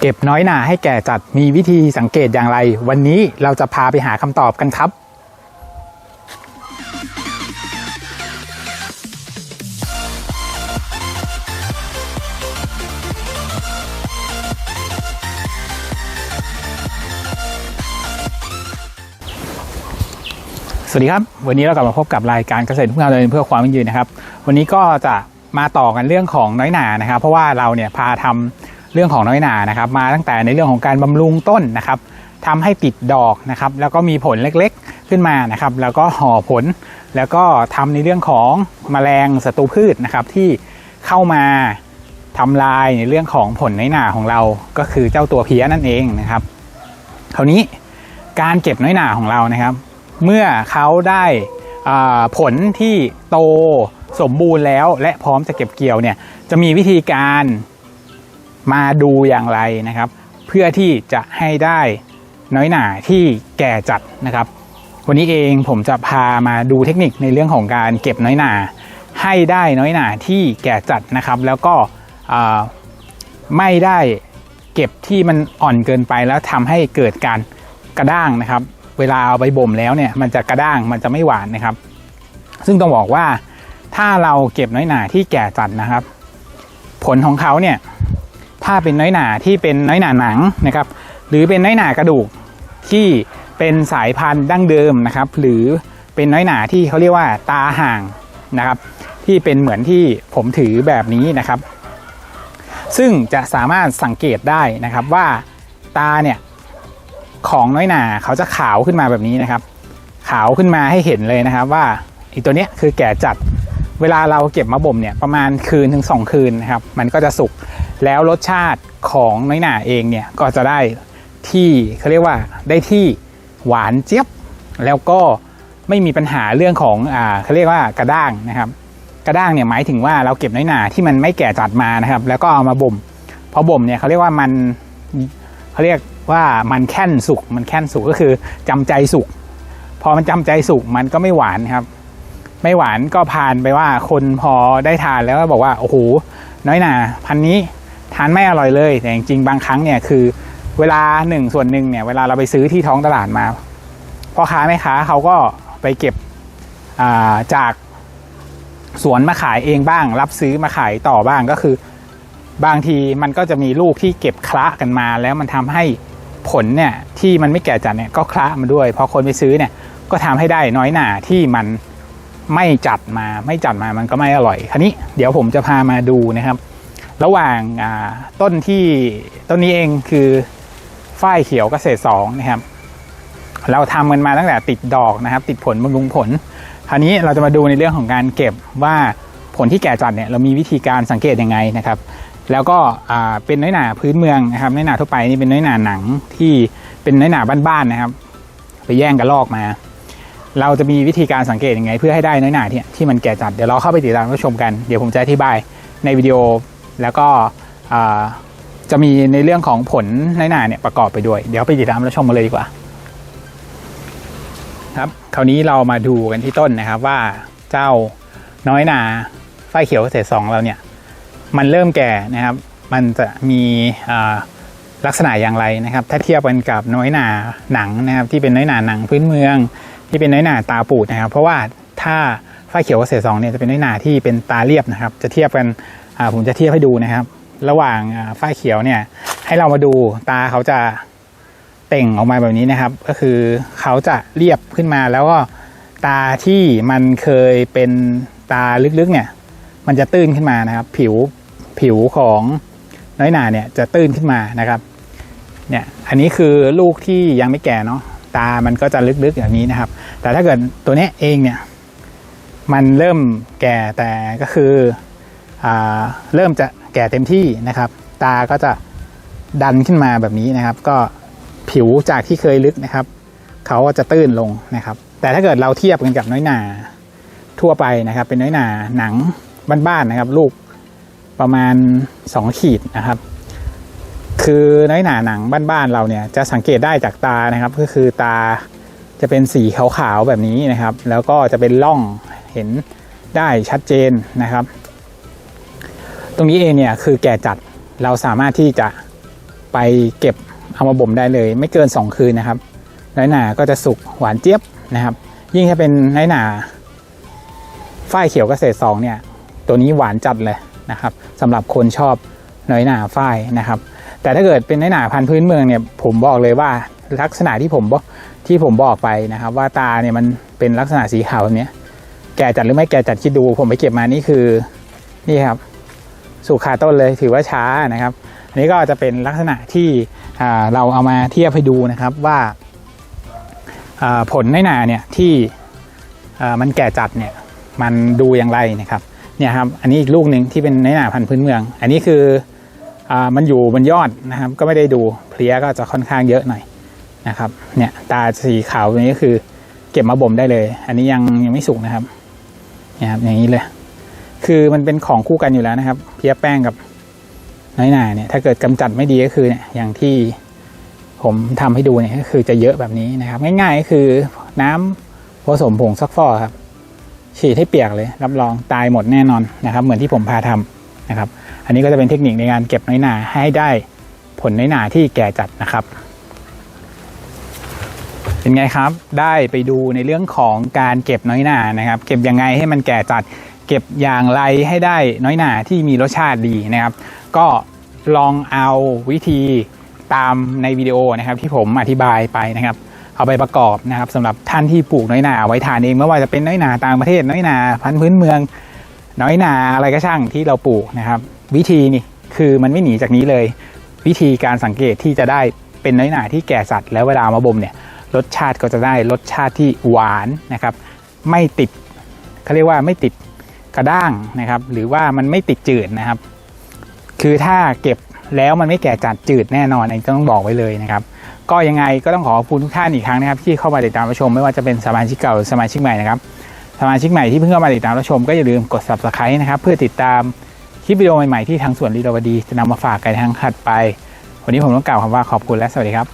เก็บน้อยหนาให้แก่จัดมีวิธีสังเกตอย่างไร วันนี้เราจะพาไปหาคำตอบกันครับ สวัสดีครับ วันนี้เรากลับมาพบกับรายการเกษตรเพื่อการเดินเพื่อความยั่งยืนนะครับ วันนี้ก็จะมาต่อกันเรื่องของน้อยหนานะครับ เพราะว่าเราเนี่ยพาทำ เรื่องของน้อยหนานะครับมาตั้งแต่ในเรื่องของการบำรุงต้นนะครับทำให้ติดดอกนะครับแล้วก็มีผลเล็กๆขึ้นมานะครับ แล้วก็ห่อผล แล้วก็ทำในเรื่องของแมลงศัตรูพืชนะครับที่เข้ามาทำลายในเรื่องของผลน้อยหนาของเรา ก็คือเจ้าตัวเพี้ยนั่นเองนะครับ คราวนี้การเก็บน้อยหนาของเรานะครับ เมื่อเขาได้อ่าผลที่โตสมบูรณ์แล้ว และพร้อมจะเก็บเกี่ยวเนี่ยจะมีวิธีการ มาดูอย่างไรนะครับ เพื่อที่จะให้ได้น้อยหนาที่แก่จัดนะครับ วันนี้เองผมจะพามาดูเทคนิคในเรื่องของการเก็บน้อยหนา ให้ได้น้อยหนาที่แก่จัดนะครับ แล้วก็ไม่ได้เก็บที่มันอ่อนเกินไปแล้วทำให้เกิดการกระด้างนะครับ เวลาเอาไปบ่มแล้วเนี่ยมันจะกระด้างมันจะไม่หวานนะครับ ซึ่งต้องบอกว่าถ้าเราเก็บน้อยหนาที่แก่จัดนะครับ ผลของเขาเนี่ย ถ้าเป็นน้อยหนาที่เป็นน้อยหนาหนังนะครับ หรือเป็นน้อยหนากระดูกที่เป็นสายพันธุ์ดั้งเดิมนะครับ หรือเป็นน้อยหนาที่เขาเรียกว่าตาห่างนะครับ ที่เป็นเหมือนที่ผมถือแบบนี้นะครับ ซึ่งจะสามารถสังเกตได้นะครับว่าตาเนี่ยของน้อยหนาเขาจะขาวขึ้นมาแบบนี้นะครับ ขาวขึ้นมาให้เห็นเลยนะครับว่าไอีตัวเนี้ยคือแก่จัดเวลาเราเก็บมาบ่มเนี่ยประมาณคืนถึงสองคืนนะครับ มันก็จะสุก แล้วรสชาติของน้อยหน่าเองเนี่ยก็จะได้ที่เขาเรียกว่าได้ที่หวานเจี๊ยบ แล้วก็ไม่มีปัญหาเรื่องของอ่าเขาเรียกว่ากระด้างนะครับ กระด้างเนี่ยหมายถึงว่าเราเก็บน้อยหนาที่มันไม่แก่จัดมานะครับ แล้วก็เอามาบ่มพอบ่มเนี่ยเขาเรียกว่ามันเขาเรียกว่ามันแค่นสุกมันแค่นสุกก็คือจำใจสุกพอมันจำใจสุกมันก็ไม่หวานครับ ไม่หวานก็ผ่านไปว่าคนพอได้ทานแล้วก็บอกว่าโอ้โหน้อยหนาพันนี้ ทานไม่อร่อยเลย แต่จริงๆบางครั้งเนี่ยคือเวลาหนึ่งส่วนหนึ่งเนี่ยเวลาเราไปซื้อที่ท้องตลาดมาพ่อค้าแม่ค้าเขาก็ไปเก็บาจากสวนมาขายเองบ้าง รับซื้อมาขายต่อบ้างก็คือ บางทีมันก็จะมีลูกที่เก็บคละกันมา แล้วมันทำให้ผลเนี่ยที่มันไม่แก่จัดเนี่ยก็คละมาด้วยพอคนไปซื้อเนี่ยก็ทำให้ได้น้อยหนาที่มันไม่จัดมาไม่จัดมามันก็ไม่อร่อย คราวนี้เดี๋ยวผมจะพามาดูนะครับ ระหว่างต้นที่ต้นนี้เองคือฝ้ายเขียวกเกษตรสองนะครับ เราทำกันมาตั้งแต่ติดดอกนะครับ ติดผลบำรุงผล คราวนี้เราจะมาดูในเรื่องของการเก็บว่าผลที่แก่จัดเนี่ยเรามีวิธีการสังเกตยังไงนะครับ แล้วก็เป็นน้อยหนาพื้นเมืองนะครับน้อยหนาทั่วไปนี่เป็นน้อยหนาหนังที่เป็นน้อยหนาบ้านๆนะครับ ไปแย่งกระลอกมา เราจะมีวิธีการสังเกตยังไง เพื่อให้ได้น้อยหนาที่ที่มันแก่จัดเดี๋ยวเราเข้าไปติดตามรับชมกันเดี๋ยวผมจะอธิบายในวิดีโอ แล้วก็จะมีในเรื่องของผลน้อยหนาเนี่ยประกอบไปด้วย เดี๋ยวไปติดตามรับชมมาเลยดีกว่า ครับคราวนี้เรามาดูกันที่ต้นนะครับว่าเจ้าน้อยนาฝ้ายเขียวเกษตรสองเราเนี่ยมันเริ่มแก่นะครับ มันจะมีลักษณะอย่างไรนะครับ ถ้าเทียบกันกับน้อยหนาหนังนะครับ ที่เป็นน้อยหนาหนังพื้นเมือง ที่เป็นน้อยหนาตาปูดนะครับ เพราะว่าถ้าฝ้าเขียวเกษตรสองเนี่ยจะเป็นน้อยหนาที่เป็นตาเรียบนะครับ จะเทียบกัน ผมจะเทียบให้ดูนะครับ ระหว่างฝ้ายเขียวเนี่ย ให้เรามาดูตาเขาจะเต่งออกมาแบบนี้นะครับ ก็คือเขาจะเรียบขึ้นมาแล้วก็ตาที่มันเคยเป็นตาลึกๆเนี่ย มันจะตื้นขึ้นมานะครับ ผิวผิวของน้อยหนาเนี่ยจะตื้นขึ้นมานะครับเนี่ยอันนี้คือลูกที่ยังไม่แก่เนาะตามันก็จะลึกๆอย่างนี้นะครับ แต่ถ้าเกิดตัวนี้เองเนี่ย มันเริ่มแก่แต่ก็คือ เริ่มจะแก่เต็มที่นะครับ ตาก็จะดันขึ้นมาแบบนี้นะครับ ก็ผิวจากที่เคยลึกนะครับเขาก็จะตื้นลงนะครับ แต่ถ้าเกิดเราเทียบกันกับน้อยหนาทั่วไปนะครับ เป็นน้อยหนาหนังบ้านๆนะครับ ลูกประมาณ 2 ขีดนะครับ คือน้อยหนาหนังบ้านๆเราเนี่ยจะสังเกตได้จากตานะครับ ก็คือตาจะเป็นสีขาวๆแบบนี้นะครับ แล้วก็จะเป็นร่องเห็นได้ชัดเจนนะครับ ตรงนี้เองเนี่ยคือแก่จัดเราสามารถที่จะไปเก็บเอามาบ่มได้เลย ไม่เกิน 2 คืนนะครับน้อยหนาก็จะสุกหวานเจี๊ยบนะครับ ยิ่งถ้าเป็นน้อยหนาฝ้ายเขียวเกษตรสองเนี่ย ตัวนี้หวานจัดเลยนะครับสำหรับคนชอบน้อยหนาฝ้ายนะครับ แต่ถ้าเกิดเป็นน้อยหนาพันธุ์พื้นเมืองเนี่ยผมบอกเลยว่าลักษณะที่ผมบอกที่ผมบอกไปนะครับ ว่าตาเนี่ยมันเป็นลักษณะสีขาวแบบนี้แก่จัดหรือไม่แก่จัดคิดดู ผมไปเก็บมานี่คือนี่ครับ สุกขาต้นเลยถือว่าช้านะครับ อันนี้ก็จะเป็นลักษณะที่เราเอามาเทียบให้ดูนะครับว่าผลในนาเนี่ยที่มันแก่จัดเนี่ยมันดูอย่างไรนะครับเนี่ยครับอันนี้อีกลูกหนึ่งที่เป็นในนาพันธุ์พื้นเมือง อันนี้คืออมันอยู่บนยอดนะครับ ก็ไม่ได้ดูเพลี้ยก็จะค่อนข้างเยอะหน่อยนะครับเนี่ยตาสีขาวตัวนี้ก็คือเก็บมาบ่มได้เลย อันนี้ยังยังไม่สุกนะครับเนี่ยครับอย่างนี้เลย คือมันเป็นของคู่กันอยู่แล้วนะครับ เพียแป้งกับน้อยหนาเนี่ยถ้าเกิดกำจัดไม่ดีก็คือเนี่ยอย่างที่ผมทำให้ดูเนี่ยก็คือจะเยอะแบบนี้นะครับ ง่ายๆก็คือน้ำผสมผงซักฟอกครับ ฉีดให้เปียกเลย รับรองตายหมดแน่นอนนะครับ เหมือนที่ผมพาทำนะครับ อันนี้ก็จะเป็นเทคนิคในการเก็บน้อยหนาให้ได้ผลน้อยหนาที่แก่จัดนะครับ เป็นไงครับ ได้ไปดูในเรื่องของการเก็บน้อยหนานะครับ เก็บยังไงให้มันแก่จัด เก็บอย่างไรให้ได้น้อยหนาที่มีรสชาติดีนะครับ ก็ลองเอาวิธีตามในวิดีโอนะครับ ที่ผมอธิบายไปนะครับ เอาไปประกอบนะครับสำหรับท่านที่ปลูกน้อยหนาเอาไว้ทานเองไม่ว่าจะเป็นน้อยหนาต่างประเทศน้อยหนาพันธุ์พื้นเมือง น้อยหนาอะไรก็ช่างที่เราปลูกนะครับ วิธีนี่คือมันไม่หนีจากนี้เลย วิธีการสังเกตที่จะได้เป็นน้อยหนาที่แก่สัตว์แล้วเวลาเอามาบ่มเนี่ยรสชาติก็จะได้รสชาติที่หวานนะครับ ไม่ติดเขาเรียกว่าไม่ติด กระด้างนะครับ หรือว่ามันไม่ติดจืดนะครับ คือถ้าเก็บแล้วมันไม่แก่จัดจืดแน่นอนอันนี้ต้องบอกไว้เลยนะครับ ก็ยังไงก็ต้องขอขอบคุณทุกท่านอีกครั้งนะครับ ที่เข้ามาติดตามรับชม ไม่ว่าจะเป็นสมาชิกเก่าหรือสมาชิกใหม่นะครับสมาชิกใหม่ที่เพิ่งเข้ามาติดตามรับชมก็อย่าลืมกด subscribe นะครับเพื่อติดตามคลิปวิดีโอใหม่ๆที่ทางส่วนลีลาวดีจะนำมาฝากกันทางถัดไป วันนี้ผมต้องกล่าวคำว่าขอบคุณและสวัสดีครับ